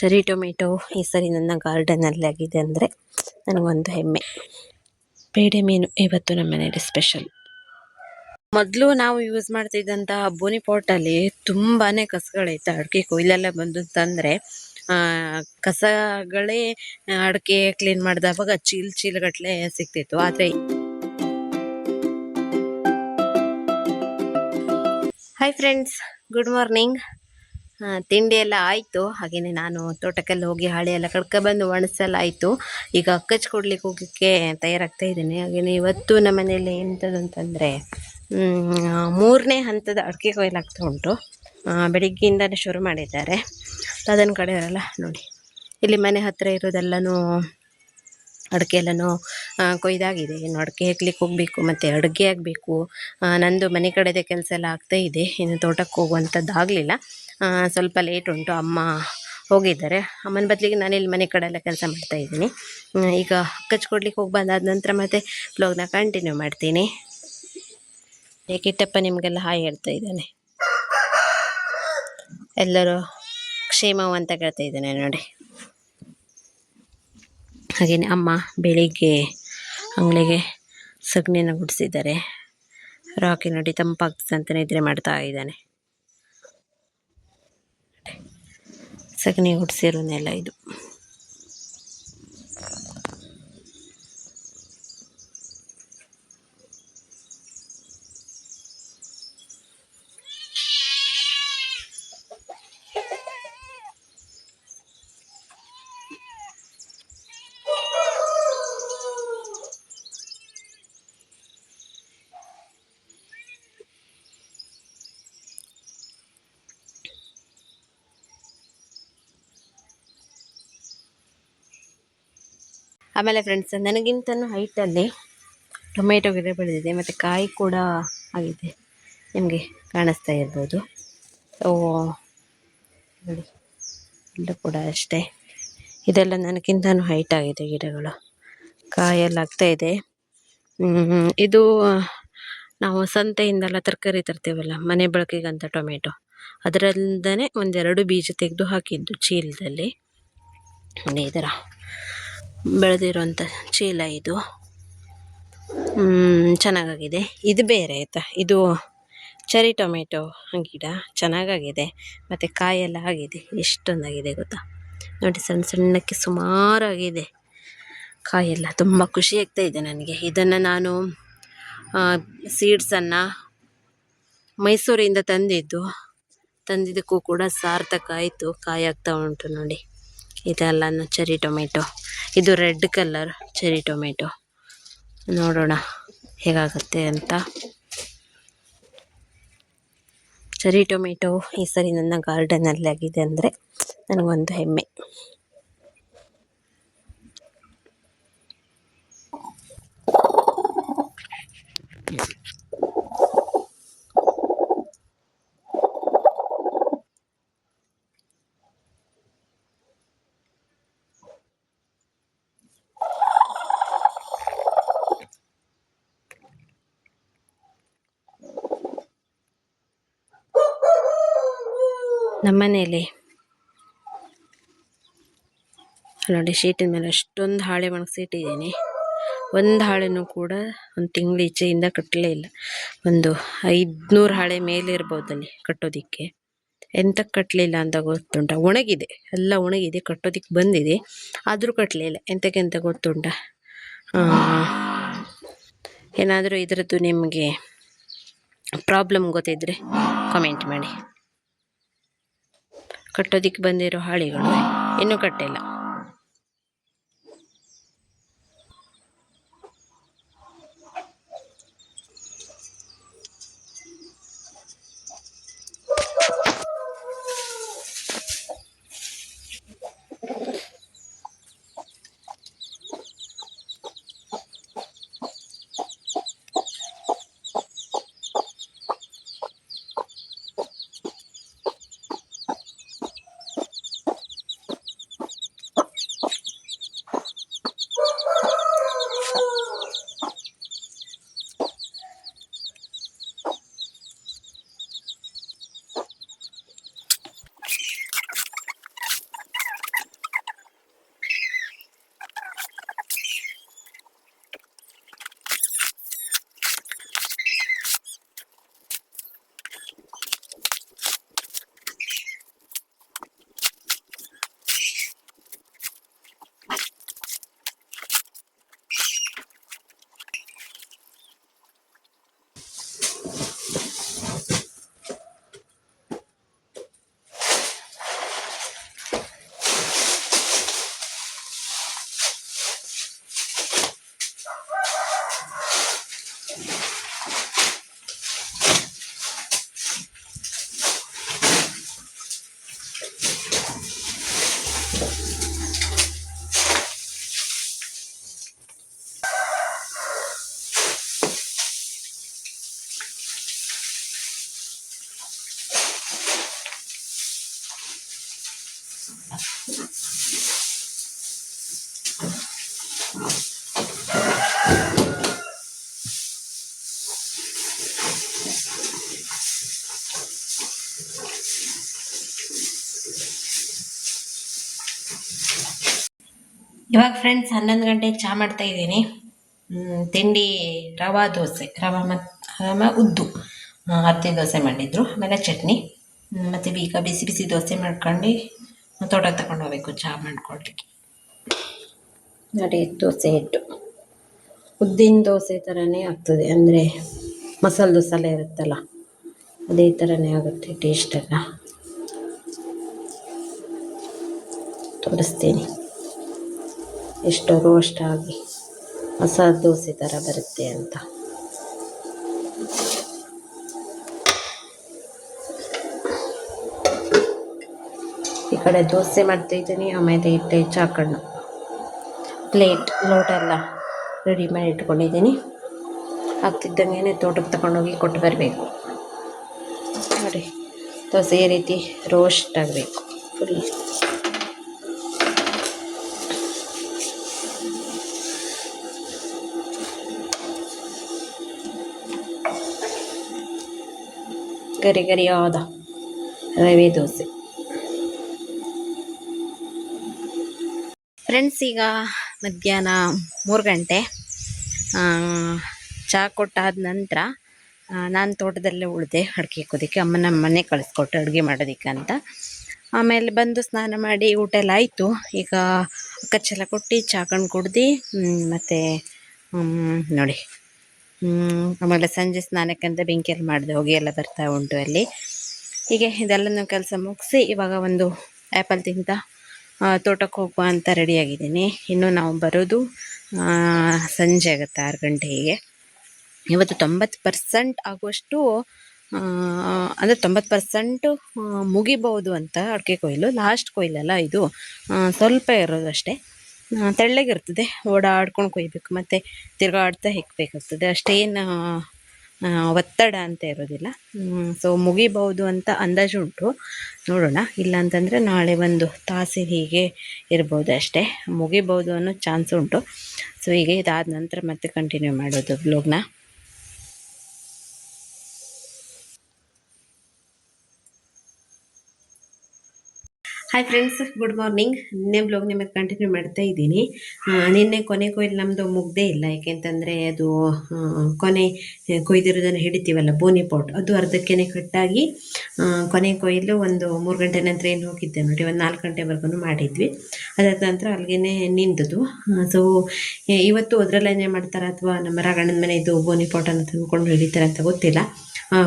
Cherry tomato ಈ ಸರಿ ನನ್ನ ಗಾರ್ಡನಲ್ಲಿ ಆಗಿದೆ ಅಂದರೆ ನನಗೊಂದು ಹೆಮ್ಮೆ. ಪೇಡೆ ಮೀನು ಇವತ್ತು ನಮ್ಮ ಮನೆಯಲ್ಲಿ ಸ್ಪೆಷಲ್ ಮೊದಲು ನಾವು ಯೂಸ್ ಮಾಡ್ತಿದ್ದಂತಹ ಬೋನಿ ಪಾಟಲ್ಲಿ ತುಂಬಾ ಕಸಗಳಿತ್ತು. ಅಡಿಕೆ ಕೊಯ್ಲೆಲ್ಲ ಬಂದು ತಂದರೆ ಕಸಗಳೇ ಅಡಿಕೆ ಕ್ಲೀನ್ ಮಾಡಿದವಾಗ ಚೀಲ್ ಚೀಲಗಟ್ಟಲೆ ಸಿಗ್ತಿತ್ತು. ಆದರೆ ಹಾಯ್ ಫ್ರೆಂಡ್ಸ್ ಗುಡ್ ಮಾರ್ನಿಂಗ್ ತಿಂಡಿ ಎಲ್ಲ ಆಯಿತು. ಹಾಗೆಯೇ ನಾನು ತೋಟಕ್ಕೆಲ್ಲ ಹೋಗಿ ಹಾಳೆ ಎಲ್ಲ ಕಡ್ಕೊಬಂದು ಒಣಸೆಲ್ಲ ಆಯಿತು ಈಗ ಅಕ್ಕಚ್ ಕೊಡ್ಲಿಕ್ಕೆ ಹೋಗಲಿಕ್ಕೆ ತಯಾರಾಗ್ತಾ ಇದ್ದೀನಿ. ಹಾಗೆಯೇ ಇವತ್ತು ನಮ್ಮ ಮನೆಯಲ್ಲಿ ಎಂಥದಂತಂದರೆ ಮೂರನೇ ಹಂತದ ಅಡಿಕೆ ಕೊಯ್ಲಾಗ್ತಾ ಉಂಟು. ಬೆಳಿಗ್ಗೆಯಿಂದಲೇ ಶುರು ಮಾಡಿದ್ದಾರೆ. ಅದನ್ನು ಕಡೆ ಇರಲ್ಲ ನೋಡಿ. ಇಲ್ಲಿ ಮನೆ ಹತ್ತಿರ ಇರೋದೆಲ್ಲನೂ ಅಡಿಕೆ ಎಲ್ಲನೂ ಕೊಯ್ದಾಗಿದೆ. ಇನ್ನು ಅಡಿಕೆ ಹಾಕ್ಲಿಕ್ಕೆ ಹೋಗಬೇಕು, ಮತ್ತು ಅಡುಗೆ ಆಗಬೇಕು. ನಂದು ಮನೆ ಕಡೆದೇ ಕೆಲಸ ಎಲ್ಲ ಆಗ್ತಾ ಇದೆ. ಇನ್ನು ತೋಟಕ್ಕೆ ಹೋಗುವಂಥದ್ದು ಆಗಲಿಲ್ಲ ಸ್ವಲ್ಪ ಲೇಟ್ ಉಂಟು. ಅಮ್ಮ ಹೋಗಿದ್ದಾರೆ. ಅಮ್ಮನ ಬದಲಿಗೆ ನಾನು ಇಲ್ಲಿ ಮನೆ ಕಡೆ ಎಲ್ಲ ಕೆಲಸ ಮಾಡ್ತಾ ಹ್ಮ್, ಈಗ ಕಚ್ಕೊಡ್ಲಿಕ್ಕೆ ಹೋಗಿ ಬಂದಾದ ನಂತರ ಮತ್ತೆ ಬ್ಲಾಗ್ನ ಕಂಟಿನ್ಯೂ ಮಾಡ್ತೀನಿ. ಕಿಟ್ಟಪ್ಪ ನಿಮಗೆಲ್ಲ ಹಾಯ್ ಹೇಳ್ತಾ ಇದ್ದಾನೆ? ಎಲ್ಲರೂ ಕ್ಷೇಮವು ಅಂತ ಕೇಳ್ತಾ ಇದ್ದಾನೆ ನೋಡಿ. ಹಾಗೆಯೇ ಅಮ್ಮ ಬೆಳಿಗ್ಗೆ ಅಂಗಳಿಗೆ ಸಗಣಿನ ಗುಡಿಸಿದ್ದಾರೆ. ರಾಕಿ ನೋಡಿ ತಂಪಾಗ್ತದೆ ಅಂತ ನಿದ್ರೆ ಮಾಡ್ತಾ ಇದ್ದಾನೆ. ಸಗಣಿ ಗುಡಿಸಿರೋ ನೆಲ ಇದು. ಆಮೇಲೆ ಫ್ರೆಂಡ್ಸ್ ನನಗಿಂತನೂ ಹೈಟಲ್ಲಿ ಟೊಮೆಟೊ ಗಿಡ ಬೆಳೆದಿದೆ, ಮತ್ತು ಕಾಯಿ ಕೂಡ ಆಗಿದೆ. ನಿಮಗೆ ಕಾಣಿಸ್ತಾ ಇರ್ಬೋದು. ನೋಡಿ ಇಲ್ಲೂ ಕೂಡ ಅಷ್ಟೇ. ಇದೆಲ್ಲ ನನಗಿಂತನೂ ಹೈಟ್ ಆಗಿದೆ ಗಿಡಗಳು. ಕಾಯೆಲ್ಲ ಆಗ್ತಾ ಇದೆ. ಇದು ನಾವು ಸಂತೆಯಿಂದೆಲ್ಲ ತರಕಾರಿ ತರ್ತೀವಲ್ಲ, ಮನೆ ಬಳಕೆಗಂತ ಟೊಮೆಟೊ ಅದರಿಂದನೇ ಒಂದೆರಡು ಬೀಜ ತೆಗೆದು ಹಾಕಿದ್ದು ಚೀಲದಲ್ಲಿ. ಇದರ ಥರ ಬೆಳೆದಿರುವಂಥ ಚೀಲ ಇದು. ಚೆನ್ನಾಗಾಗಿದೆ. ಇದು ಬೇರೆ ಆಯಿತಾ? ಇದು ಚೆರಿ ಟೊಮೆಟೊ ಗಿಡ. ಚೆನ್ನಾಗಾಗಿದೆ. ಮತ್ತು ಕಾಯೆಲ್ಲ ಆಗಿದೆ. ಎಷ್ಟೊಂದಾಗಿದೆ ಗೊತ್ತಾ? ನೋಡಿ, ಸಣ್ಣ ಸಣ್ಣಕ್ಕೆ ಸುಮಾರಾಗಿದೆ. ಕಾಯೆಲ್ಲ ತುಂಬ ಖುಷಿ ಆಗ್ತಾ ಇದೆ ನನಗೆ. ಇದನ್ನು ನಾನು ಸೀಡ್ಸನ್ನು ಮೈಸೂರಿಂದ ತಂದಿದ್ದು. ತಂದಿದ್ದಕ್ಕೂ ಕೂಡ ಸಾರ್ಥಕ ಆಯಿತು. ಕಾಯಿ ಆಗ್ತಾ ಉಂಟು ನೋಡಿ. ಇದೆಲ್ಲ ಚೆರಿ ಟೊಮೆಟೊ ಇದು ರೆಡ್ ಕಲರ್ ಚೆರಿ ಟೊಮೆಟೊ ನೋಡೋಣ ಹೇಗಾಗುತ್ತೆ ಅಂತ. ಚೆರಿ ಟೊಮೆಟೊ ಈ ಸರಿ ನನ್ನ ಗಾರ್ಡನಲ್ಲಿ ಆಗಿದೆ ಅಂದರೆ ನನಗೊಂದು ಹೆಮ್ಮೆ. ನಮ್ಮನೇಲಿ ನೋಡಿ, ಶೀಟಿನ ಮೇಲೆ ಅಷ್ಟೊಂದು ಹಾಳೆ ಒಣಗಿಸಿಟ್ಟಿದ್ದೀನಿ. ಒಂದು ಹಾಳೆನೂ ಕೂಡ ಒಂದು ತಿಂಗಳು ಈಚೆಯಿಂದ ಕಟ್ಟಲೇ ಇಲ್ಲ. ಒಂದು ಐದುನೂರು ಹಾಳೆ ಮೇಲೆ ಇರ್ಬೋದಲ್ಲಿ ಕಟ್ಟೋದಕ್ಕೆ. ಎಂತ ಕಟ್ಟಲಿಲ್ಲ ಅಂತ ಗೊತ್ತುಂಟ? ಒಣಗಿದೆ. ಎಲ್ಲ ಒಣಗಿದೆ, ಕಟ್ಟೋದಕ್ಕೆ ಬಂದಿದೆ. ಆದರೂ ಕಟ್ಟಲಿಲ್ಲ ಎಂತಕ್ಕೆ ಅಂತ ಗೊತ್ತುಂಟ? ಏನಾದರೂ ಇದರದ್ದು ನಿಮಗೆ ಪ್ರಾಬ್ಲಮ್ ಗೊತ್ತಿದ್ದರೆ ಕಾಮೆಂಟ್ ಮಾಡಿ. ಕಟ್ಟೋದಿಕ್ಕೆ ಬಂದಿರೋ ಹಾಳೆಗಳು. ಇನ್ನೂ ಕಟ್ಟಿಲ್ಲ. ಇವಾಗ ಫ್ರೆಂಡ್ಸ್ ಹನ್ನೊಂದು ಗಂಟೆಗೆ ಚಹಾ ಮಾಡ್ತಾ ಇದ್ದೀನಿ. ತಿಂಡಿ ರವಾ ದೋಸೆ, ರವಾ ಮತ್ತು ರವಾ ಉದ್ದು. ಹತ್ತಿ ದೋಸೆ ಮಾಡಿದ್ರು, ಆಮೇಲೆ ಚಟ್ನಿ. ಮತ್ತು ಬೀಗ, ಬಿಸಿ ಬಿಸಿ ದೋಸೆ ಮಾಡ್ಕೊಂಡು, ತೋಟ ತಗೊಂಡು ಹೋಗ್ಬೇಕು ಚಹಾ ಮಾಡ್ಕೊಡ್ಲಿಕ್ಕೆ ನೋಡಿ, ದೋಸೆ ಹಿಟ್ಟು. ಉದ್ದಿನ ದೋಸೆ ಥರನೇ ಆಗ್ತದೆ, ಅಂದರೆ ಮಸಾಲೆ ದೋಸೆ ಎಲ್ಲ ಇರುತ್ತಲ್ಲ, ಅದೇ ಥರನೇ ಆಗುತ್ತೆ ಟೇಸ್ಟ್ ಎಲ್ಲ. ತೋರಿಸ್ತೀನಿ. ಎಷ್ಟು ರೋಸ್ಟ್ ಆಗಿ ಹೊಸ ದೋಸೆ ಥರ ಬರುತ್ತೆ ಅಂತ. ಈ ಕಡೆ ದೋಸೆ ಮಾಡ್ತಾಯಿದ್ದೀನಿ ಆಮೇಲೆ ಇಟ್ಟೆ ಚಾಕಣ್ಣು. ಪ್ಲೇಟ್, ಲೋಟ ಎಲ್ಲ ರೆಡಿ ಮಾಡಿ ಇಟ್ಕೊಂಡಿದ್ದೀನಿ. ಆಗ್ತಿದ್ದಂಗೆ ತೋಟಕ್ಕೆ ತಗೊಂಡೋಗಿ ಕೊಟ್ಟು ಬರಬೇಕು. ನೋಡಿ, ದೋಸೆ ಈ ರೀತಿ ರೋಸ್ಟ್ ಆಗಬೇಕು. ಫುಲ್ ಗರಿ ಗರಿಯಾದ ರವೆ ದೋಸೆ. ಫ್ರೆಂಡ್ಸ್ ಈಗ ಮಧ್ಯಾಹ್ನ ಮೂರು ಗಂಟೆ. ಚಹಾ ಕೊಟ್ಟಾದ ನಂತರ ನಾನು ತೋಟದಲ್ಲೇ ಉಳಿದೆ ಅಡುಗೆ ಹಾಕೋದಕ್ಕೆ. ಅಮ್ಮನ ಮನೆ ಕಳಿಸ್ಕೊಟ್ಟು ಅಡುಗೆ ಮಾಡೋದಿಕ್ಕೆ ಅಂತ. ಆಮೇಲೆ ಬಂದು ಸ್ನಾನ ಮಾಡಿ ಊಟ ಎಲ್ಲ ಆಯಿತು. ಈಗ ಕಚ್ಚೆಲ್ಲ ಕೊಟ್ಟು ಚಹಾ ಕಣ್ಣು ಕುಡ್ದು ಮತ್ತು ನೋಡಿ. ಆಮೇಲೆ ಸಂಜೆ ಸ್ನಾನಕ್ಕಂತ ಬೆಂಕಿಯಲ್ಲಿ ಮಾಡಿದೆ, ಹೋಗಿ ಎಲ್ಲ ಬರ್ತಾ ಉಂಟು ಅಲ್ಲಿ. ಹೀಗೆ ಇದೆಲ್ಲನೂ ಕೆಲಸ ಮುಗಿಸಿ ಇವಾಗ ಒಂದು ಆ್ಯಪಲ್ ತಿಂತ ತೋಟಕ್ಕೆ ಹೋಗುವ ಅಂತ ರೆಡಿಯಾಗಿದ್ದೀನಿ ಇನ್ನು ನಾವು ಬರೋದು ಸಂಜೆ ಆಗುತ್ತೆ ಆರು ಗಂಟೆಗೆ ಇವತ್ತು ತೊಂಬತ್ತು ಪರ್ಸೆಂಟ್ ಆಗುವಷ್ಟು ಅಂದರೆ ತೊಂಬತ್ತು ಪರ್ಸೆಂಟು ಮುಗಿಬೋದು ಅಂತ ಅಡಿಕೆ ಕೊಯ್ಲು ಲಾಸ್ಟ್ ಕೊಯ್ಲಲ್ಲ ಇದು ಸ್ವಲ್ಪ ಇರೋದು ಅಷ್ಟೇ ತೆಳ್ಳಗಿರ್ತದೆ ಓಡಾಡ್ಕೊಂಡು ಕೊಯ್ಬೇಕು. ಮತ್ತು ತಿರುಗಾಡ್ತಾ ಹೆಕ್ಬೇಕಾಗ್ತದೆ. ಅಷ್ಟೇನು ಒತ್ತಡ ಅಂತ ಇರೋದಿಲ್ಲ. ಸೊ ಮುಗಿಬಹುದು ಅಂತ ಅಂದಾಜು ಉಂಟು. ನೋಡೋಣ. ಇಲ್ಲಾಂತಂದರೆ ನಾಳೆ ಒಂದು ತಾಸಿನ ಹೀಗೆ ಇರ್ಬೋದು ಅಷ್ಟೇ. ಮುಗಿಬಹುದು ಅನ್ನೋ ಚಾನ್ಸ್ ಉಂಟು. ಸೊ ಹೀಗೆ ಇದಾದ ನಂತರ ಮತ್ತೆ ಕಂಟಿನ್ಯೂ ಮಾಡೋದು ಬ್ಲಾಗ್ನ ಹಾಯ್ ಫ್ರೆಂಡ್ಸ್ ಗುಡ್ ಮಾರ್ನಿಂಗ್ ನಿನ್ನೆ ಬ್ಲಾಗ್ ನಿಮಗೆ ಕಂಟಿನ್ಯೂ ಮಾಡ್ತಾ ಇದ್ದೀನಿ. ನಿನ್ನೆ ಕೊನೆ ಕೊಯ್ಲು ನಮ್ಮದು ಮುಗ್ದೇ ಇಲ್ಲ. ಯಾಕೆಂತಂದರೆ ಅದು ಕೊನೆ ಕೊಯ್ದಿರೋದನ್ನು ಹಿಡಿತೀವಲ್ಲ, ಬೋನಿ ಪಾಟ್ ಅದು ಅರ್ಧಕ್ಕೇ ಕಟ್ಟಾಗಿ ಕೊನೆ ಕೊಯ್ಲು ಒಂದು ಮೂರು ಗಂಟೆ ನಂತರ ಏನು ಹೋಗಿದ್ದೆ ನೋಡಿ, ಒಂದು ನಾಲ್ಕು ಗಂಟೆವರೆಗೂ ಮಾಡಿದ್ವಿ. ಅದಾದ ನಂತರ ಅಲ್ಲಿಗೆ ನಿಂತದು ಸೊ ಇವತ್ತು ಅದರಲ್ಲೇನೆ ಮಾಡ್ತಾರೆ ಅಥವಾ ನಮ್ಮ ರಾಗಣ್ಣನ ಮನೆಯದು ಬೋನಿ ಪಾಟನ್ನು ತಂದುಕೊಂಡು ಹಿಡಿತಾರೆ ಅಂತ ಗೊತ್ತಿಲ್ಲ.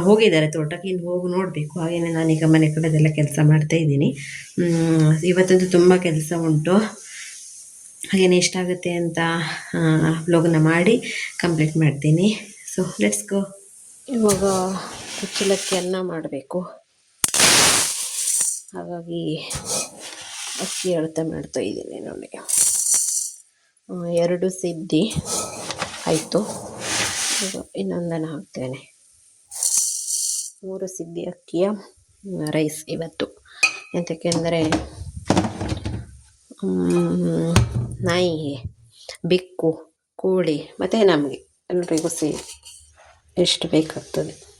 ಹೋಗಿದ್ದಾರೆ ತೋಟಕ್ಕೆ, ಇನ್ನು ಹೋಗಿ ನೋಡಬೇಕು. ಹಾಗೆಯೇ ನಾನೀಗ ಮನೆ ಕಡೆದೆಲ್ಲ ಕೆಲಸ ಮಾಡ್ತಾ ಇದ್ದೀನಿ. ಇವತ್ತಂತೂ ತುಂಬ ಕೆಲಸ ಉಂಟು. ಹಾಗೇನೆ ಎಷ್ಟಾಗುತ್ತೆ ಅಂತ ಬ್ಲಾಗ್ನ ಮಾಡಿ ಕಂಪ್ಲೀಟ್ ಮಾಡ್ತೀನಿ. ಸೊ ಲೆಟ್ಸ್ ಗೋ ಇವಾಗ ಕುಚ್ಚಲಕ್ಕಿ ಅನ್ನ ಮಾಡಬೇಕು. ಹಾಗಾಗಿ ಅಕ್ಕಿ ಅಳತೆ ಮಾಡ್ತಾ ಇದ್ದೀನಿ ನೋಡಿ. ಎರಡು ಸಿದ್ದಿ ಆಯಿತು. ಇನ್ನೊಂದನ್ನು ಹಾಕ್ತೇನೆ. ಮೂರು ಸಿದ್ದಿ ಅಕ್ಕಿಯ ರೈಸ್ ಇವತ್ತು. ಎಂತಕ್ಕೆಂದರೆ ನಾಯಿಗೆ ಬೆಕ್ಕು ಕೋಳಿ ಮತ್ತು ನಮಗೆ ಎಲ್ಲರಿಗೂ ಸೇರಿ ಎಷ್ಟು ಬೇಕಾಗ್ತದೆ.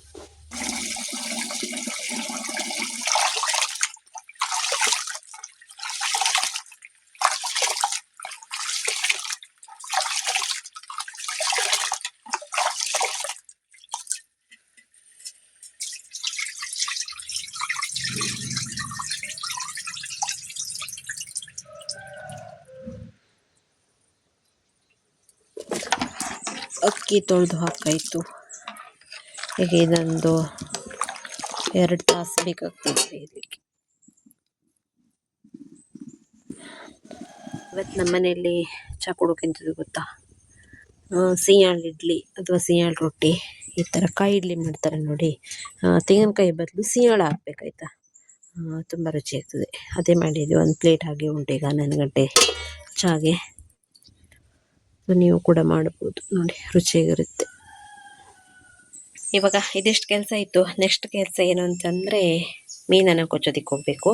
ಅಕ್ಕಿ ತೊಳೆದು ಹಾಕಾಯಿತು. ಈಗ ಇದೊಂದು ಎರಡು ತಾಸು ಬೇಕಾಗ್ತದೆ ಇದಕ್ಕೆ ಇವತ್ತು ನಮ್ಮ ಮನೆಯಲ್ಲಿ ಚಾ ಕೊಡೋಕೆಂತದ್ದು ಗೊತ್ತಾ? ಸಿಹಿಯಾಳ್ ಇಡ್ಲಿ ಅಥವಾ ಸಿಹಿಯಾಳ್ ರೊಟ್ಟಿ, ಈ ಥರ ಕಾಯಿ ಇಡ್ಲಿ ಮಾಡ್ತಾರೆ ನೋಡಿ. ತೆಂಗಿನಕಾಯಿ ಬದಲು ಸಿಹಿಯಾಳ ಹಾಕ್ಬೇಕಾಯ್ತಾ? ತುಂಬ ರುಚಿ ಆಗ್ತದೆ. ಅದೇ ಮಾಡಿದ್ವಿ ಒಂದು ಪ್ಲೇಟ್ ಹಾಗೆ ಉಂಟು ಈಗ ಹನ್ನೊಂದು ಗಂಟೆ. ಚಾಗೆ. ನೀವು ಕೂಡ ಮಾಡ್ಬೋದು ನೋಡಿ ರುಚಿಯಾಗಿರುತ್ತೆ ಇವಾಗ ಇದಿಷ್ಟು ಕೆಲಸ ಇತ್ತು. ನೆಕ್ಸ್ಟ್ ಕೆಲಸ ಏನು ಅಂತಂದರೆ, ಮೀನನ್ನು ಕೊಚ್ಚೋದಕ್ಕೆ ಹೋಗಬೇಕು.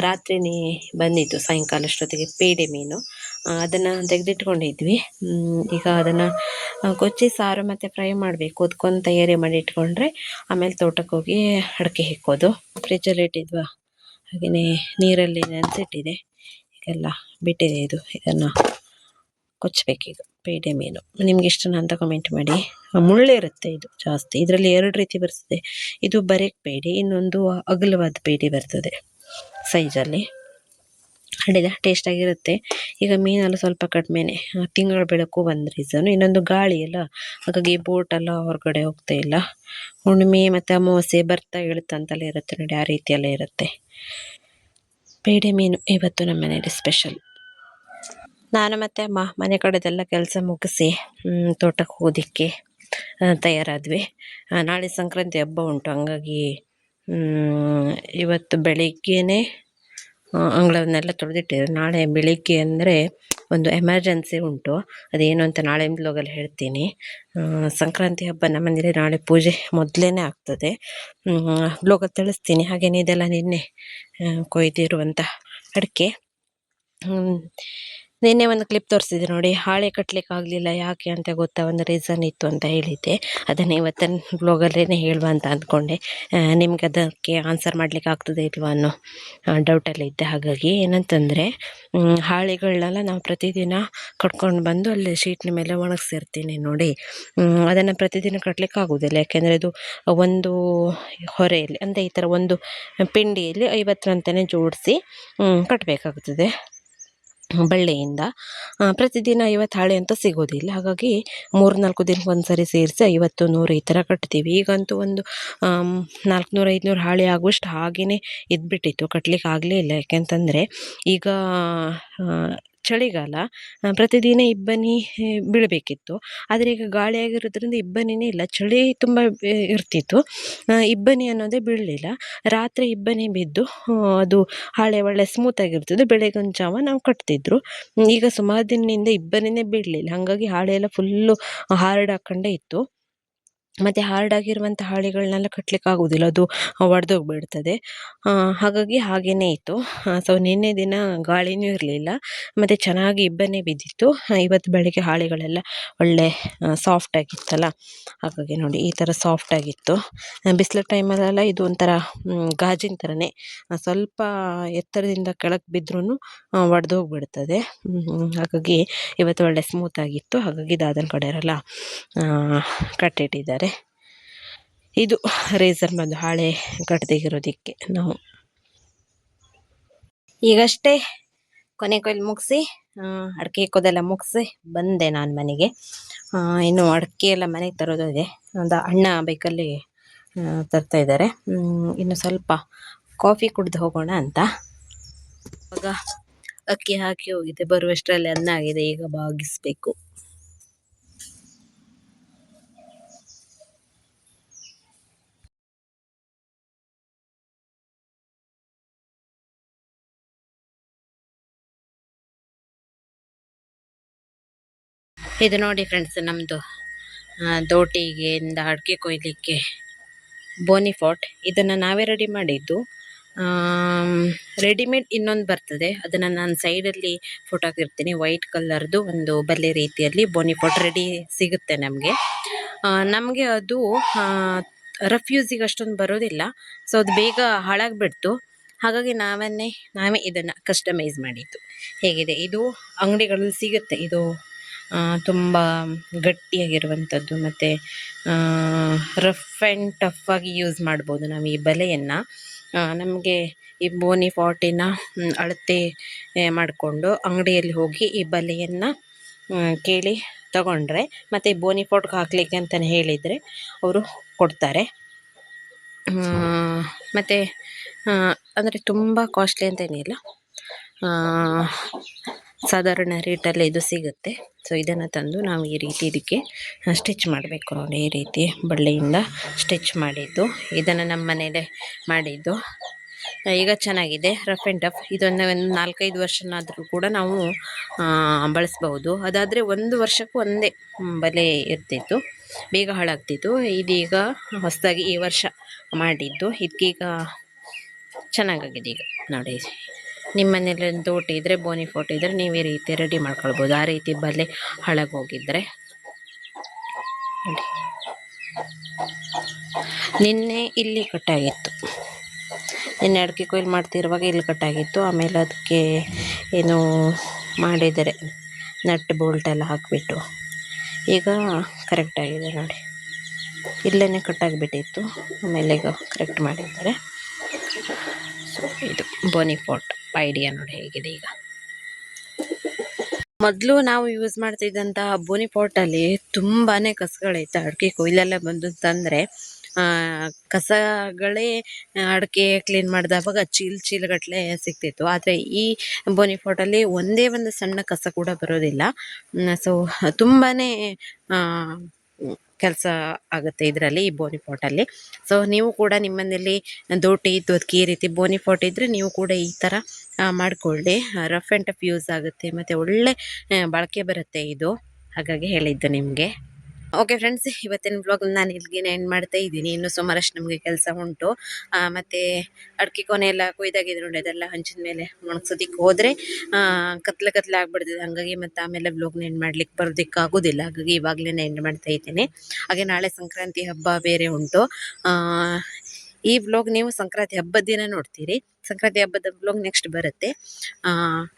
ರಾತ್ರಿನೇ ಬಂದಿತ್ತು ಸಾಯಂಕಾಲ ಅಷ್ಟೊತ್ತಿಗೆ ಪೇಡೆ ಮೀನು. ಅದನ್ನು ತೆಗೆದಿಟ್ಕೊಂಡಿದ್ವಿ. ಈಗ ಅದನ್ನು ಕೊಚ್ಚಿ ಸಾರು ಮತ್ತು ಫ್ರೈ ಮಾಡಬೇಕು. ಅದಕ್ಕೊಂದು ತಯಾರಿ ಮಾಡಿ ಇಟ್ಕೊಂಡ್ರೆ ಆಮೇಲೆ ತೋಟಕ್ಕೆ ಹೋಗಿ ಅಡಿಕೆ ಹಿಕ್ಕೋದು. ಫ್ರಿಜ್ಜಲ್ಲಿ ಇಟ್ಟಿದ್ವಾ. ಹಾಗೆಯೇ ನೀರಲ್ಲಿ ನೆನೆಸಿಟ್ಟಿದೆ. ಈಗೆಲ್ಲ ಬಿಟ್ಟಿದೆ ಇದು, ಇದನ್ನು. ಕೊಚ್ಚಬೇಕೀಗ ಪೇಡೆ ಮೀನು. ನಿಮ್ಗೆ ಇಷ್ಟನ ಅಂತ ಕಮೆಂಟ್ ಮಾಡಿ. ಮುಳ್ಳಿರುತ್ತೆ ಇದು ಜಾಸ್ತಿ. ಇದರಲ್ಲಿ ಎರಡು ರೀತಿ ಬರ್ತದೆ. ಇದು ಬರೇಕ್ ಪೇಡೆ, ಇನ್ನೊಂದು ಅಗಲವಾದ ಪೇಡೆ ಬರ್ತದೆ ಸೈಜಲ್ಲಿ ಟೇಸ್ಟ್ ಟೇಸ್ಟಾಗಿರುತ್ತೆ ಈಗ ಮೀನೆಲ್ಲ ಸ್ವಲ್ಪ ಕಡಿಮೆನೆ. ತಿಂಗಳ ಬೆಳಕು ಒಂದು ರೀಸನು ಇನ್ನೊಂದು ಗಾಳಿ ಅಲ್ಲ, ಹಾಗಾಗಿ ಬೋಟ್ ಎಲ್ಲ ಹೊರಗಡೆ ಹೋಗ್ತಾ ಇಲ್ಲ. ಹುಣ್ಣಿಮೆ ಮತ್ತು ಅಮಾವಾಸ್ಯೆ ಬರ್ತಾ ಇಳುತ್ತಂತೆಲ್ಲ ಇರುತ್ತೆ ನೋಡಿ, ಆ ರೀತಿಯಲ್ಲೇ ಇರುತ್ತೆ. ಪೇಡೆ ಮೀನು, ಇವತ್ತು ನಮ್ಮ ಮನೇಲಿ ಸ್ಪೆಷಲ್ ನಾನು ಮತ್ತು ಅಮ್ಮ ಮನೆ ಕಡೆದೆಲ್ಲ ಕೆಲಸ ಮುಗಿಸಿ ತೋಟಕ್ಕೆ ಹೋಗೋದಕ್ಕೆ ತಯಾರಾದ್ವಿ. ನಾಳೆ ಸಂಕ್ರಾಂತಿ ಹಬ್ಬ ಉಂಟು, ಹಂಗಾಗಿ ಇವತ್ತು ಬೆಳಿಗ್ಗೆನೇ ಅಂಗಳವನ್ನೆಲ್ಲ ತೊಳೆದಿಟ್ಟಿದ್ರು. ನಾಳೆ ಬೆಳಿಗ್ಗೆ ಅಂದರೆ ಒಂದು ಎಮರ್ಜೆನ್ಸಿ ಉಂಟು. ಅದೇನು ಅಂತ ನಾಳೆ ಬ್ಲಾಗಲ್ಲಿ ಹೇಳ್ತೀನಿ. ಸಂಕ್ರಾಂತಿ ಹಬ್ಬ ನಮ್ಮ ನಮ್ಮನೇಲಿ ನಾಳೆ ಪೂಜೆ ಮೊದಲೇ ಆಗ್ತದೆ. ಬ್ಲಾಗಲ್ಲಿ ತಿಳಿಸ್ತೀನಿ. ಹಾಗೇನೆ ಇದೆಲ್ಲ ನಿನ್ನೆ ಕೊಯ್ದಿರುವಂಥ ಅಡಿಕೆ. ನಿನ್ನೆ ಒಂದು ಕ್ಲಿಪ್ ತೋರಿಸಿದೆ ನೋಡಿ, ಹಾಳೆ ಕಟ್ಟಲಿಕ್ಕೆ ಆಗಲಿಲ್ಲ ಯಾಕೆ ಅಂತ ಗೊತ್ತಾ ಒಂದು ರೀಸನ್ ಇತ್ತು ಅಂತ ಹೇಳಿದ್ದೆ. ಅದನ್ನು ಇವತ್ತಿನ ಬ್ಲಾಗಲ್ಲೇ ಹೇಳುವ ಅಂತ ಅಂದ್ಕೊಂಡೆ. ನಿಮ್ಗೆ ಅದಕ್ಕೆ ಆನ್ಸರ್ ಮಾಡಲಿಕ್ಕೆ ಆಗ್ತದೆ ಇಲ್ವಾ ಅನ್ನೋ ಡೌಟಲ್ಲಿ ಇದ್ದೆ. ಹಾಗಾಗಿ ಏನಂತಂದರೆ ಹಾಳೆಗಳನ್ನೆಲ್ಲ ನಾವು ಪ್ರತಿದಿನ ಕಟ್ಕೊಂಡು ಬಂದು ಅಲ್ಲಿ ಶೀಟ್ನ ಮೇಲೆ ಒಣಗಿಸಿರ್ತೀನಿ ನೋಡಿ. ಅದನ್ನು ಪ್ರತಿದಿನ ಕಟ್ಟಲಿಕ್ಕೆ ಆಗೋದಿಲ್ಲ. ಯಾಕೆಂದರೆ ಅದು ಒಂದು ಹೊರೆಯಲ್ಲಿ, ಅಂದರೆ ಈ ಥರ ಒಂದು ಪಿಂಡಿಯಲ್ಲಿ ಐವತ್ತರಂತೆಯೇ ಜೋಡಿಸಿ ಕಟ್ಟಬೇಕಾಗ್ತದೆ ಬಳ್ಳಿಯಿಂದ ಪ್ರತಿದಿನ ಐವತ್ತು ಹಾಳೆ ಅಂತ ಸಿಗೋದಿಲ್ಲ. ಹಾಗಾಗಿ ಮೂರು ನಾಲ್ಕು ದಿನಕ್ಕೆ ಒಂದು ಸರಿ ಸೇರಿಸಿ ಐವತ್ತು, ನೂರು ಈ ಥರ ಕಟ್ತೀವಿ. ಈಗಂತೂ ಒಂದು ನಾಲ್ಕುನೂರು, ಐದುನೂರು ಹಾಳೆ ಆಗುವಷ್ಟು ಹಾಗೆಯೇ ಇದ್ಬಿಟ್ಟಿತ್ತು. ಕಟ್ಲಿಕ್ಕೆ ಆಗಲೇ ಇಲ್ಲ. ಯಾಕೆಂತಂದರೆ ಈಗ ಚಳಿಗಾಲ ಪ್ರತಿದಿನ ಇಬ್ಬನಿ ಬೀಳಬೇಕಿತ್ತು. ಆದರೆ ಈಗ ಗಾಳಿ ಆಗಿರೋದ್ರಿಂದ ಇಬ್ಬನಿನೇ ಇಲ್ಲ. ಚಳಿ ತುಂಬ ಇರ್ತಿತ್ತು. ಇಬ್ಬನಿ ಅನ್ನೋದೇ ಬೀಳಲಿಲ್ಲ. ರಾತ್ರಿ ಇಬ್ಬನಿ ಬಿದ್ದು ಅದು ಹಾಳೆ ಒಳ್ಳೆ ಸ್ಮೂತಾಗಿರ್ತದೆ ಬೆಳಗಿನ ಜಾವ ನಾವು ಕಟ್ತಿದ್ರು. ಈಗ ಸುಮಾರು ದಿನದಿಂದ ಇಬ್ಬನಿನೇ ಬೀಳಲಿಲ್ಲ. ಹಾಗಾಗಿ ಹಾಳೆ ಎಲ್ಲ ಫುಲ್ಲು ಹಾರ್ಡ್ ಹಾಕ್ಕೊಂಡೇ ಇತ್ತು. ಮತ್ತು ಹಾರ್ಡಾಗಿರುವಂಥ ಹಾಳೆಗಳನ್ನೆಲ್ಲ ಕಟ್ಲಿಕ್ಕೆ ಆಗೋದಿಲ್ಲ ಅದು ಒಡೆದೋಗ್ಬಿಡ್ತದೆ. ಹಾಗಾಗಿ ಹಾಗೆಯೇ ಇತ್ತು. ಸೊ ನಿನ್ನೆ ದಿನ ಗಾಳಿನೂ ಇರಲಿಲ್ಲ. ಮತ್ತು ಚೆನ್ನಾಗಿ ಇಬ್ಬನಿ ಬಿದ್ದಿತ್ತು. ಇವತ್ತು ಬೆಳಗ್ಗೆ ಹಾಳೆಗಳೆಲ್ಲ ಒಳ್ಳೆ ಸಾಫ್ಟ್ ಆಗಿತ್ತಲ್ಲ? ಹಾಗಾಗಿ ನೋಡಿ, ಈ ಥರ ಸಾಫ್ಟ್ ಆಗಿತ್ತು. ಬಿಸಿಲು ಟೈಮಲ್ಲೆಲ್ಲ ಇದು ಒಂಥರ ಗಾಜಿನ ಥರನೇ ಸ್ವಲ್ಪ ಎತ್ತರದಿಂದ ಕೆಳಗೆ ಬಿದ್ದರೂ ಒಡೆದೋಗ್ಬಿಡ್ತದೆ. ಹಾಗಾಗಿ ಇವತ್ತು ಒಳ್ಳೆ ಸ್ಮೂತ್ ಆಗಿತ್ತು. ಹಾಗಾಗಿ ದಾದನ ಕಡೆಯವರೆಲ್ಲ ಕಟ್ಟಿಟ್ಟಿದ್ದಾರೆ. ಇದು ರೇಸರ್ ಬಂದು ಹಾಳೆ ಕಟ್ಟದಿಗಿರೋದಕ್ಕೆ ನಾವು. ಈಗಷ್ಟೇ ಕೊನೆ ಕೊಯ್ಲು ಮುಗಿಸಿ ಅಡಿಕೆ ಇಕ್ಕೋದೆಲ್ಲ ಮುಗಿಸಿ ಬಂದೆ ನಾನು ಮನೆಗೆ. ಇನ್ನು ಅಡಿಕೆ ಎಲ್ಲ ಮನೆಗೆ ತರೋದು ಇದೆ. ಒಂದು ಅಣ್ಣ ಬೈಕಲ್ಲಿ ತರ್ತಾ ಇದ್ದಾರೆ. ಇನ್ನು ಸ್ವಲ್ಪ ಕಾಫಿ ಕುಡ್ದು ಹೋಗೋಣ ಅಂತ. ಇವಾಗ ಅಕ್ಕಿ ಹಾಕಿ ಹೋಗಿದೆ. ಬರುವಷ್ಟರಲ್ಲಿ ಅನ್ನ ಆಗಿದೆ. ಈಗ ಬಾಗಿಸ್ಬೇಕು. ಇದು ನೋಡಿ ಫ್ರೆಂಡ್ಸ್ ನಮ್ಮದು ದೋಟಿಗೆಯಿಂದ ಅಡಿಕೆ ಕೊಯ್ಲಿಕ್ಕೆ ಬೋನಿ ಫೋರ್ಟ್ ಇದನ್ನು ನಾವೇ ರೆಡಿ ಮಾಡಿದ್ದು. ರೆಡಿಮೇಡ್ ಇನ್ನೊಂದು ಬರ್ತದೆ. ಅದನ್ನು ನಾನು ಸೈಡಲ್ಲಿ ಫೋಟೋ ಹಾಕಿರ್ತೀನಿ. ವೈಟ್ ಕಲರ್ದು ಒಂದು ಬಲೆ ರೀತಿಯಲ್ಲಿ ಬೋನಿ ಫೋರ್ಟ್ ರೆಡಿ ಸಿಗುತ್ತೆ ನಮಗೆ. ನಮಗೆ ಅದು ರಫ್ ಯೂಸಿಗೆ ಅಷ್ಟೊಂದು ಬರೋದಿಲ್ಲ. ಸೊ ಅದು ಬೇಗ ಹಾಳಾಗಿಬಿಡ್ತು. ಹಾಗಾಗಿ ನಾವನ್ನೇ, ನಾವೇ ಇದನ್ನು ಕಸ್ಟಮೈಸ್ ಮಾಡಿದ್ದು. ಹೇಗಿದೆ? ಇದು ಅಂಗಡಿಗಳಲ್ಲಿ ಸಿಗುತ್ತೆ. ಇದು ತುಂಬ ಗಟ್ಟಿಯಾಗಿರುವಂಥದ್ದು ಮತ್ತು ರಫ್ ಆ್ಯಂಡ್ ಟಫ್ ಆಗಿ ಯೂಸ್ ಮಾಡ್ಬೋದು ನಾವು ಈ ಬಲೆಯನ್ನು. ನಮಗೆ ಈ ಬೋನಿ ಫಾರ್ಟಿನ ಅಳತೆ ಮಾಡಿಕೊಂಡು ಅಂಗಡಿಯಲ್ಲಿ ಹೋಗಿ ಈ ಬಲೆಯನ್ನು ಕೇಳಿ ತಗೊಂಡ್ರೆ, ಮತ್ತು ಬೋನಿ ಫಾಟ್ಗೆ ಹಾಕಲಿಕ್ಕೆ ಅಂತಲೇ ಹೇಳಿದರೆ ಅವರು ಕೊಡ್ತಾರೆ. ಮತ್ತು ಅಂದರೆ ತುಂಬ ಕಾಸ್ಟ್ಲಿ ಅಂತ ಏನಿಲ್ಲ ಸಾಧಾರಣ ರೇಟಲ್ಲಿ ಇದು ಸಿಗುತ್ತೆ. ಸೊ ಇದನ್ನು ತಂದು ನಾವು ಈ ರೀತಿ ಇದಕ್ಕೆ ಸ್ಟಿಚ್ ಮಾಡಬೇಕು ನೋಡಿ ಈ ರೀತಿ ಬಳ್ಳಿಯಿಂದ ಸ್ಟಿಚ್ ಮಾಡಿದ್ದು. ಇದನ್ನು ನಮ್ಮ ಮನೇಲೆ ಮಾಡಿದ್ದು. ಈಗ ಚೆನ್ನಾಗಿದೆ ರಫ್ ಆ್ಯಂಡ್ ಟಫ್ ಇದನ್ನು ಒಂದು ನಾಲ್ಕೈದು ವರ್ಷನಾದರೂ ಕೂಡ ನಾವು ಬಳಸ್ಬಹುದು. ಅದಾದರೆ ಒಂದು ವರ್ಷಕ್ಕೂ ಒಂದೇ ಬಲೆ ಇರ್ತಿತ್ತು. ಬೇಗ ಹಾಳಾಗ್ತಿತ್ತು. ಇದೀಗ ಹೊಸದಾಗಿ ಈ ವರ್ಷ ಮಾಡಿದ್ದು. ಇದಕ್ಕೀಗ ಚೆನ್ನಾಗಾಗಿದೆ ಈಗ ನೋಡಿ. ನಿಮ್ಮ ಮನೇಲಿ ತೋಟ ಇದ್ದರೆ ಬೋನಿ ಫೋಟೋ ಇದ್ದರೆ ನೀವು ಈ ರೀತಿ ರೆಡಿ ಮಾಡ್ಕೊಳ್ಬೋದು. ಆ ರೀತಿ ಬಲೆ ಹೋಗಿದ್ರೆ. ನೋಡಿ. ನಿನ್ನೆ ಇಲ್ಲಿ ಕಟ್ಟಾಗಿತ್ತು. ನಿನ್ನೆ ಅಡಿಕೆ ಕೊಯ್ಲು ಮಾಡ್ತಿರುವಾಗ ಇಲ್ಲಿ ಕಟ್ಟಾಗಿತ್ತು. ಆಮೇಲೆ ಅದಕ್ಕೆ ಏನು ಮಾಡಿದರೆ ನಟ್ ಬೋಲ್ಟ್ ಎಲ್ಲ ಹಾಕಿಬಿಟ್ಟು. ಈಗ ಕರೆಕ್ಟಾಗಿದೆ ನೋಡಿ. ಇಲ್ಲೇ ಕಟ್ಟಾಗಿಬಿಟ್ಟಿತ್ತು. ಆಮೇಲೆ ಈಗ ಕರೆಕ್ಟ್ ಮಾಡಿದ್ದಾರೆ. ಸೊ, ಇದು ಬೋನಿಫೋರ್ಟ್ ಐಡಿಯಾ ನೋಡಿ ಹೇಗಿದೆ ಈಗ. ಮೊದಲು ನಾವು ಯೂಸ್ ಮಾಡ್ತಿದ್ದಂತಹ ಬೋನಿಫೋರ್ಟಲ್ಲಿ ತುಂಬಾ ಕಸಗಳೈತೆ. ಅಡಿಕೆ ಕೊಯ್ಲೆಲ್ಲ ಬಂದು ತಂದರೆ ಕಸಗಳೇ ಅಡಿಕೆ ಕ್ಲೀನ್ ಮಾಡಿದವಾಗ ಚೀಲ್ ಚೀಲಗಟ್ಟಲೆ ಸಿಗ್ತಿತ್ತು. ಆದರೆ ಈ ಬೋನಿಫೋಟಲ್ಲಿ ಒಂದೇ ಒಂದು ಸಣ್ಣ ಕಸ ಕೂಡ ಬರೋದಿಲ್ಲ. ಸೊ ತುಂಬಾ ಕೆಲಸ ಆಗುತ್ತೆ ಇದರಲ್ಲಿ ಈ ಬೋನಿ ಪಾಟಲ್ಲಿ ಸೊ ನೀವು ಕೂಡ ನಿಮ್ಮನೇಲಿ ದೋಟಿ ದೊದ್ಕಿ ಈ ರೀತಿ ಬೋನಿ ಪಾಟ್ ಇದ್ದರೆ ನೀವು ಕೂಡ ಈ ಥರ ಮಾಡಿಕೊಳ್ಳಿ. ರಫ್ ಆ್ಯಂಡ್ ಟಫ್ ಯೂಸ್ ಆಗುತ್ತೆ. ಮತ್ತು ಒಳ್ಳೆ ಬಳಕೆ ಬರುತ್ತೆ ಇದು. ಹಾಗಾಗಿ ಹೇಳಿದ್ದು ನಿಮಗೆ. ಓಕೆ ಫ್ರೆಂಡ್ಸ್ ಇವತ್ತಿನ ಬ್ಲಾಗ್ ನಾನು ಇಲ್ಲಿಗೆ ಎಂಡ್ ಮಾಡ್ತಾ ಇದ್ದೀನಿ. ಇನ್ನು ಸುಮಾರಷ್ಟು ನಮಗೆ ಕೆಲಸ ಉಂಟು. ಮತ್ತು ಅಡಿಕೆ ಕೊನೆ ಎಲ್ಲ ಕೊಯ್ದಾಗಿದ್ರು ಅದೆಲ್ಲ ಹಂಚಿದ ಮೇಲೆ ಒಣಗ್ಸೋದಿಕ್ಕೆ ಹೋದರೆ ಕತ್ಲೆ ಕತ್ಲೆ ಆಗ್ಬಿಡ್ತದೆ. ಹಾಗಾಗಿ ಮತ್ತು ಆಮೇಲೆ ಬ್ಲಾಗ್ನ ಎಂಡ್ ಮಾಡ್ಲಿಕ್ಕೆ ಬರೋದಿಕ್ಕೆ ಆಗೋದಿಲ್ಲ ಹಾಗಾಗಿ ಇವಾಗಲೇ ಎಂಡ್ ಮಾಡ್ತಾ ಇದ್ದೀನಿ. ಹಾಗೆ ನಾಳೆ ಸಂಕ್ರಾಂತಿ ಹಬ್ಬ ಬೇರೆ ಉಂಟು. ಈ ವ್ಲಾಗ್ ನೀವು ಸಂಕ್ರಾಂತಿ ಹಬ್ಬದ ದಿನ ನೋಡ್ತೀರಿ. ಸಂಕ್ರಾಂತಿ ಹಬ್ಬದ ಬ್ಲಾಗ್ ನೆಕ್ಸ್ಟ್ ಬರುತ್ತೆ.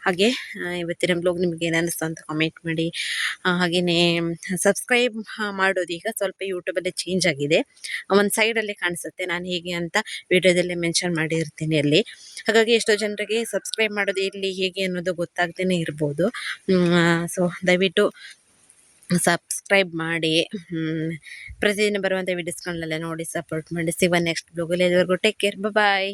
ಹಾಗೆ ಇವತ್ತಿನ ಬ್ಲಾಗ್ ನಿಮಗೆ ಏನು ಅನ್ನಿಸ್ತು ಅಂತ ಕಾಮೆಂಟ್ ಮಾಡಿ. ಹಾಗೆಯೇ ಸಬ್ಸ್ಕ್ರೈಬ್ ಮಾಡೋದು ಈಗ ಸ್ವಲ್ಪ ಯೂಟ್ಯೂಬಲ್ಲೇ ಚೇಂಜ್ ಆಗಿದೆ. ಒಂದು ಸೈಡಲ್ಲಿ ಕಾಣಿಸುತ್ತೆ. ನಾನು ಹೇಗೆ ಅಂತ ವಿಡಿಯೋದಲ್ಲೇ ಮೆನ್ಷನ್ ಮಾಡಿರ್ತೀನಿ ಅಲ್ಲಿ. ಹಾಗಾಗಿ ಎಷ್ಟೋ ಜನರಿಗೆ ಸಬ್ಸ್ಕ್ರೈಬ್ ಮಾಡೋದು ಇಲ್ಲಿ ಹೇಗೆ ಅನ್ನೋದು ಗೊತ್ತಾಗ್ದೇ ಇರ್ಬೋದು. ಸೊ ದಯವಿಟ್ಟು ಸಬ್ಸ್ಕ್ರೈಬ್ ಮಾಡಿ ಪ್ರತಿದಿನ ಬರುವಂಥ ವೀಡಿಯೋಸ್ಗಳನ್ನೆಲ್ಲ ನೋಡಿ ಸಪೋರ್ಟ್ ಮಾಡಿ. ಸಿಗುವ ನೆಕ್ಸ್ಟ್ ಬ್ಲಾಗಲ್ಲಿ ಇದುವರೆಗೂ ಟೇಕ್ ಕೇರ್ ಬಾಯ್